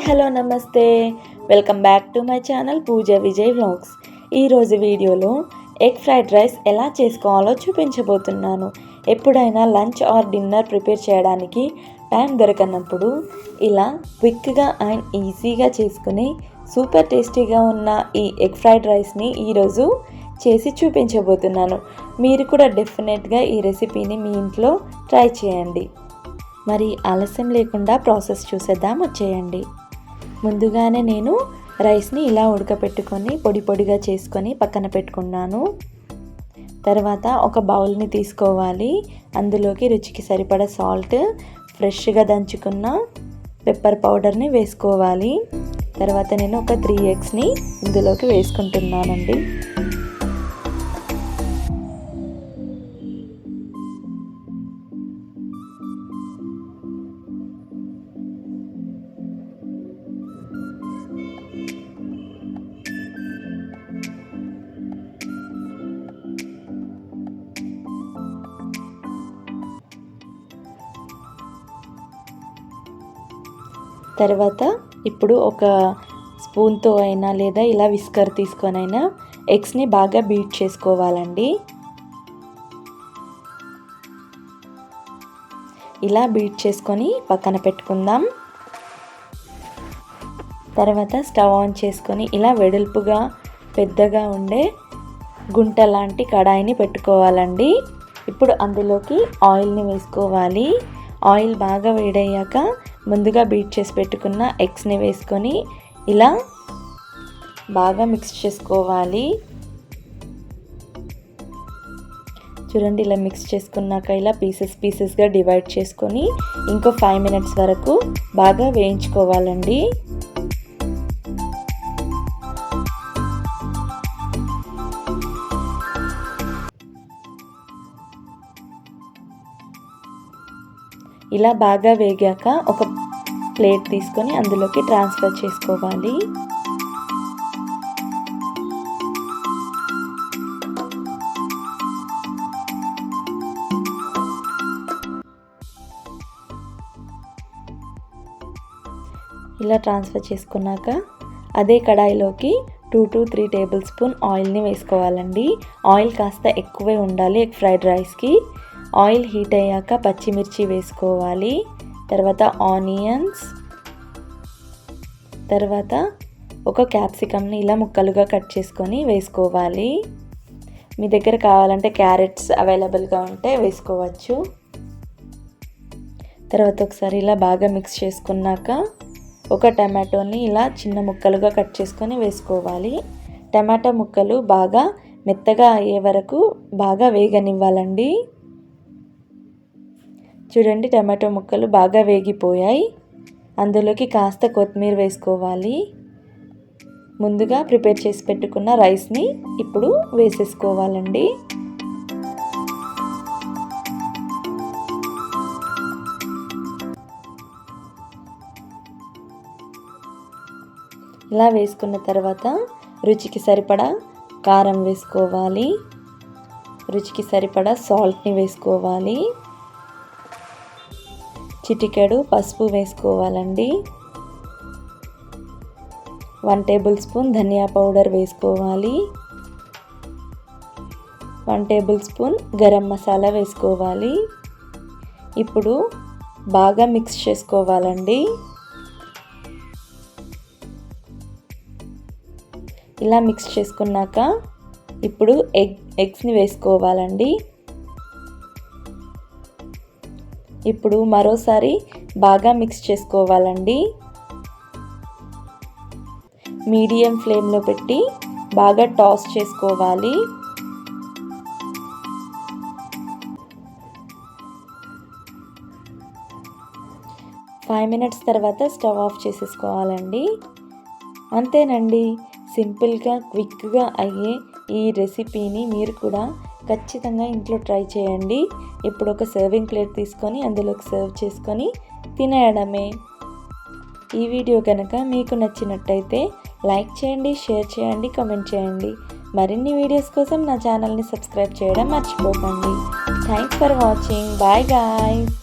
Hi hello నమస్తే. Welcome back to my channel Pooja Vijay vlogs ఈరోజు వీడియోలో egg fried rice ఎలా చేసుకోవాలో చూపించబోతున్నాను. ఎప్పుడైనా లంచ్ ఆర్ డిన్నర్ ప్రిపేర్ చేయడానికి టైం దొరకనప్పుడు ఇలా క్విక్గా అండ్ ఈజీగా చేసుకుని సూపర్ టేస్టీగా ఉన్న ఈ ఎగ్ ఫ్రైడ్ రైస్ని ఈరోజు చేసి చూపించబోతున్నాను. మీరు కూడా డెఫినెట్గా ఈ రెసిపీని మీ ఇంట్లో ట్రై చేయండి. మరి ఆలస్యం లేకుండా ప్రాసెస్ చూసేద్దాం వచ్చేయండి. ముందుగానే నేను రైస్ని ఇలా ఉడకపెట్టుకొని పొడి పొడిగా చేసుకొని పక్కన పెట్టుకున్నాను. తర్వాత ఒక బౌల్ని తీసుకోవాలి. అందులోకి రుచికి సరిపడ సాల్ట్ ఫ్రెష్గా దంచుకున్న పెప్పర్ పౌడర్ని వేసుకోవాలి. తర్వాత నేను ఒక త్రీ ఎగ్స్ని ఇందులోకి వేసుకుంటున్నానండి. తర్వాత ఇప్పుడు ఒక స్పూన్తో అయినా లేదా ఇలా విస్కర్ తీసుకొని అయినా ఎగ్స్ని బాగా బీట్ చేసుకోవాలండి. ఇలా బీట్ చేసుకొని పక్కన పెట్టుకుందాం. తర్వాత స్టవ్ ఆన్ చేసుకొని ఇలా వెడల్పుగా పెద్దగా ఉండే గుంట లాంటి కడాయిని పెట్టుకోవాలండి. ఇప్పుడు అందులోకి ఆయిల్ని వేసుకోవాలి. ఆయిల్ బాగా వేడయ్యాక ముందుగా బీట్ చేసి పెట్టుకున్న ఎగ్స్ని వేసుకొని ఇలా బాగా మిక్స్ చేసుకోవాలి. చూడండి ఇలా మిక్స్ చేసుకున్నాక ఇలా పీసెస్ పీసెస్గా డివైడ్ చేసుకొని ఇంకో ఫైవ్ మినిట్స్ వరకు బాగా వేయించుకోవాలండి. ఇలా బాగా వేగాక ఒక ప్లేట్ తీసుకొని అందులోకి ట్రాన్స్ఫర్ చేసుకోవాలి. ఇలా ట్రాన్స్ఫర్ చేసుకున్నాక అదే కడాయిలోకి two to three tablespoon ఆయిల్ని వేసుకోవాలండి. ఆయిల్ కాస్త ఎక్కువే ఉండాలి ఎగ్ ఫ్రైడ్ రైస్కి. ఆయిల్ హీట్ అయ్యాక పచ్చిమిర్చి వేసుకోవాలి. తర్వాత ఆనియన్స్. తర్వాత ఒక క్యాప్సికమ్ని ఇలా ముక్కలుగా కట్ చేసుకొని వేసుకోవాలి. మీ దగ్గర కావాలంటే క్యారెట్స్ అవైలబుల్గా ఉంటే వేసుకోవచ్చు. తర్వాత ఒకసారి ఇలా బాగా మిక్స్ చేసుకున్నాక ఒక టమాటోని ఇలా చిన్న ముక్కలుగా కట్ చేసుకొని వేసుకోవాలి. టమాటా ముక్కలు బాగా మెత్తగా అయ్యే వరకు బాగా వేగనివ్వాలండి. చూడండి టమాటో ముక్కలు బాగా వేగిపోయాయి. అందులోకి కాస్త కొత్తిమీర వేసుకోవాలి. ముందుగా ప్రిపేర్ చేసి పెట్టుకున్న రైస్ని ఇప్పుడు వేసేసుకోవాలండి. ఇలా వేసుకున్న తర్వాత రుచికి సరిపడా కారం వేసుకోవాలి. రుచికి సరిపడా సాల్ట్ని వేసుకోవాలి. చిటికెడు పసుపు వేసుకోవాలండి. వన్ టేబుల్ స్పూన్ ధనియా పౌడర్ వేసుకోవాలి. One tablespoon garam masala వేసుకోవాలి. ఇప్పుడు బాగా మిక్స్ చేసుకోవాలండి. ఇలా మిక్స్ చేసుకున్నాక ఇప్పుడు ఎగ్ ఎగ్స్ని వేసుకోవాలండి. ఇప్పుడు మరోసారి బాగా మిక్స్ చేసుకోవాలండి. మీడియం ఫ్లేమ్లో పెట్టి బాగా టాస్ చేసుకోవాలి. ఫైవ్ మినిట్స్ తర్వాత స్టవ్ ఆఫ్ చేసేసుకోవాలండి. అంతేనండి సింపుల్గా క్విక్గా అయ్యే ఈ రెసిపీని మీరు కూడా ఖచ్చితంగా ఇంట్లో ట్రై చేయండి. ఇప్పుడు ఒక సర్వింగ్ ప్లేట్ తీసుకొని అందులోకి సర్వ్ చేసుకొని తినేయడమే. ఈ వీడియో కనుక మీకు నచ్చినట్టయితే లైక్ చేయండి షేర్ చేయండి కామెంట్ చేయండి. మరిన్ని వీడియోస్ కోసం నా ఛానల్ని సబ్స్క్రైబ్ చేయడం మర్చిపోకండి. Thanks for watching bye guys